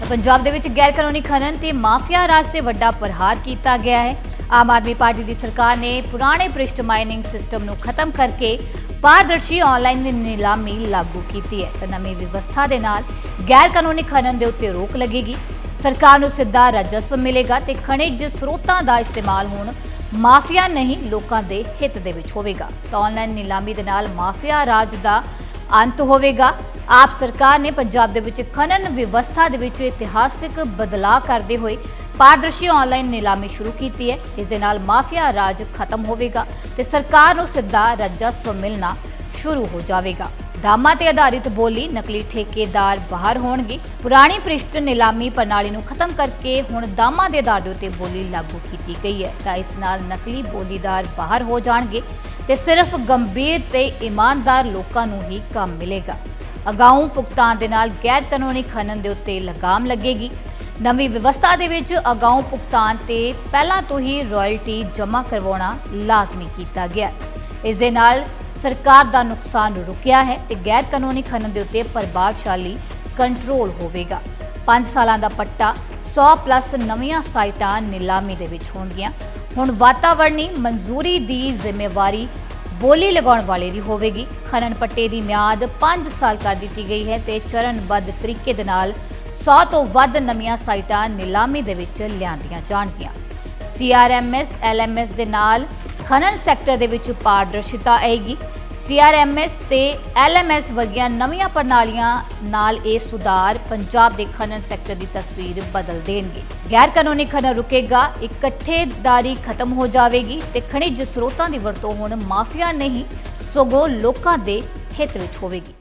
ਪੰਜਾਬ ਦੇ ਵਿੱਚ ਗੈਰ ਕਾਨੂੰਨੀ ਖਨਨ ਤੇ ਮਾਫੀਆ ਰਾਜ ਤੇ ਵੱਡਾ ਪ੍ਰਹਾਰ ਕੀਤਾ ਗਿਆ ਹੈ। ਆਮ ਆਦਮੀ ਪਾਰਟੀ ਦੀ ਸਰਕਾਰ ਨੇ ਪੁਰਾਣੇ ਭ੍ਰਿਸ਼ਟ ਮਾਈਨਿੰਗ ਸਿਸਟਮ ਨੂੰ ਖਤਮ ਕਰਕੇ ਪਾਰਦਰਸ਼ੀ ਆਨਲਾਈਨ ਨਿਲਾਮੀ ਲਾਗੂ ਕੀਤੀ ਹੈ। ਤਾਂ ਨਵੀਂ ਵਿਵਸਥਾ ਦੇ ਨਾਲ ਗੈਰ ਕਾਨੂੰਨੀ ਖਨਨ ਦੇ ਉੱਤੇ ਰੋਕ ਲੱਗੇਗੀ। ਸਰਕਾਰ ਨੂੰ ਸਿੱਧਾ ਰਾਜਸਵ ਮਿਲੇਗਾ ਤੇ ਖਣਿਜ ਸਰੋਤਾਂ ਦਾ ਇਸਤੇਮਾਲ ਹੁਣ ਮਾਫੀਆ ਨਹੀਂ ਲੋਕਾਂ ਦੇ ਹਿੱਤ ਦੇ ਵਿੱਚ ਹੋਵੇਗਾ। ਤਾਂ ਆਨਲਾਈਨ ਨਿਲਾਮੀ ਦੇ ਨਾਲ ਮਾਫੀਆ ਰਾਜ ਦਾ ਅੰਤ ਹੋਵੇਗਾ। ਆਪ ਸਰਕਾਰ ਨੇ ਪੰਜਾਬ ਦੇ ਵਿੱਚ ਖਨਨ ਵਿਵਸਥਾ ਦੇ ਵਿੱਚ ਇਤਿਹਾਸਿਕ ਬਦਲਾਅ ਕਰਦੇ ਹੋਏ ਪਾਰਦਰਸ਼ੀ ਆਨਲਾਈਨ ਨਿਲਾਮੀ ਸ਼ੁਰੂ ਕੀਤੀ ਹੈ। ਇਸ ਦੇ ਨਾਲ ਮਾਫੀਆ ਰਾਜ ਖਤਮ ਹੋਵੇਗਾ ਤੇ ਸਰਕਾਰ ਨੂੰ ਸਿੱਧਾ ਰਾਜਸਵ ਮਿਲਣਾ ਸ਼ੁਰੂ ਹੋ ਜਾਵੇਗਾ। ਦਾਮਾ ਤੇ ਆਧਾਰਿਤ ਬੋਲੀ ਨਕਲੀ ਠੇਕੇਦਾਰ ਬਾਹਰ ਹੋਣਗੇ। ਪੁਰਾਣੀ ਪ੍ਰਿਸ਼ਟ ਨਿਲਾਮੀ ਪ੍ਰਣਾਲੀ ਨੂੰ ਖਤਮ ਕਰਕੇ ਹੁਣ ਦਾਮਾ ਦੇ ਆਧਾਰ ਦੇ ਉੱਤੇ ਬੋਲੀ ਲਾਗੂ ਕੀਤੀ ਗਈ ਹੈ। ਤਾਂ ਇਸ ਨਾਲ ਨਕਲੀ ਬੋਲੀਦਾਰ ਬਾਹਰ ਹੋ ਜਾਣਗੇ। ਤੇ ਸਿਰਫ ਗੰਭੀਰ ਤੇ ਇਮਾਨਦਾਰ ਲੋਕਾਂ ਨੂੰ ਹੀ ਕੰਮ ਮਿਲੇਗਾ। ਅਗਾਊਂ ਭੁਗਤਾਨ ਦੇ ਨਾਲ ਗੈਰ ਕਾਨੂੰਨੀ ਖਨਨ ਦੇ ਉੱਤੇ ਲਗਾਮ ਲੱਗੇਗੀ। ਨਵੀਂ ਵਿਵਸਥਾ ਦੇ ਵਿੱਚ ਅਗਾਊਂ ਭੁਗਤਾਨ ਤੇ ਪਹਿਲਾਂ ਤੋਂ ਹੀ ਰਾਇਲਟੀ ਜਮ੍ਹਾਂ ਕਰਵਾਉਣਾ ਲਾਜ਼ਮੀ ਕੀਤਾ ਗਿਆ। ਇਸ ਦੇ ਨਾਲ ਸਰਕਾਰ ਦਾ ਨੁਕਸਾਨ ਰੁਕਿਆ ਹੈ ਤੇ ਗੈਰ ਕਾਨੂੰਨੀ ਖਨਨ ਦੇ ਉੱਤੇ ਪ੍ਰਭਾਵਸ਼ਾਲੀ ਕੰਟਰੋਲ ਹੋਵੇਗਾ। 5 ਸਾਲਾਂ ਦਾ ਪੱਟਾ 100 ਪਲੱਸ ਨਵੀਆਂ ਸਾਈਟਾਂ, ਨਿਲਾਮੀ ਦੇ ਵਿੱਚ ਹੋਣਗੀਆਂ। ਹੁਣ ਵਾਤਾਵਰਣੀ ਮਨਜ਼ੂਰੀ ਦੀ ਜ਼ਿੰਮੇਵਾਰੀ ਬੋਲੀ ਲਗਾਉਣ ਵਾਲੇ ਦੀ ਹੋਵੇਗੀ। ਖਨਨ ਪੱਟੇ ਦੀ ਮਿਆਦ 5 ਸਾਲ ਕਰ ਦਿੱਤੀ ਗਈ ਹੈ ਤੇ ਚਰਨਬੱਧ ਤਰੀਕੇ ਦੇ ਨਾਲ 100 ਤੋਂ ਵੱਧ ਨਵੀਆਂ ਸਾਈਟਾਂ ਨਿਲਾਮੀ ਦੇ ਵਿੱਚ ਲਿਆਂਦੀਆਂ ਜਾਣਗੀਆਂ। ਸੀਆਰਐਮਐਸ ਐਲਐਮਐਸ ਦੇ ਨਾਲ ਖਨਨ ਸੈਕਟਰ ਦੇ ਵਿੱਚ ਪਾਰਦਰਸ਼ਿਤਾ ਆਏਗੀ। ਸੀਆਰਐਮਐਸ ਤੇ ਐਲਐਮਐਸ ਵਰਗੀਆਂ ਨਵੀਆਂ ਪ੍ਰਣਾਲੀਆਂ ਨਾਲ ਇਹ ਸੁਧਾਰ ਪੰਜਾਬ ਦੇ ਖਨਨ ਸੈਕਟਰ ਦੀ ਤਸਵੀਰ ਬਦਲ ਦੇਣਗੇ। ਗੈਰ ਕਾਨੂੰਨੀ ਖਨਨ ਰੁਕੇਗਾ, ਇਕੱਠੇਦਾਰੀ ਖਤਮ ਹੋ ਜਾਵੇਗੀ ਤੇ ਖਣਿਜ ਸਰੋਤਾਂ ਦੀ ਵਰਤੋਂ ਹੁਣ ਮਾਫੀਆ ਨਹੀਂ, ਸਗੋਂ ਲੋਕਾਂ ਦੇ ਹਿੱਤ ਵਿੱਚ ਹੋਵੇਗੀ।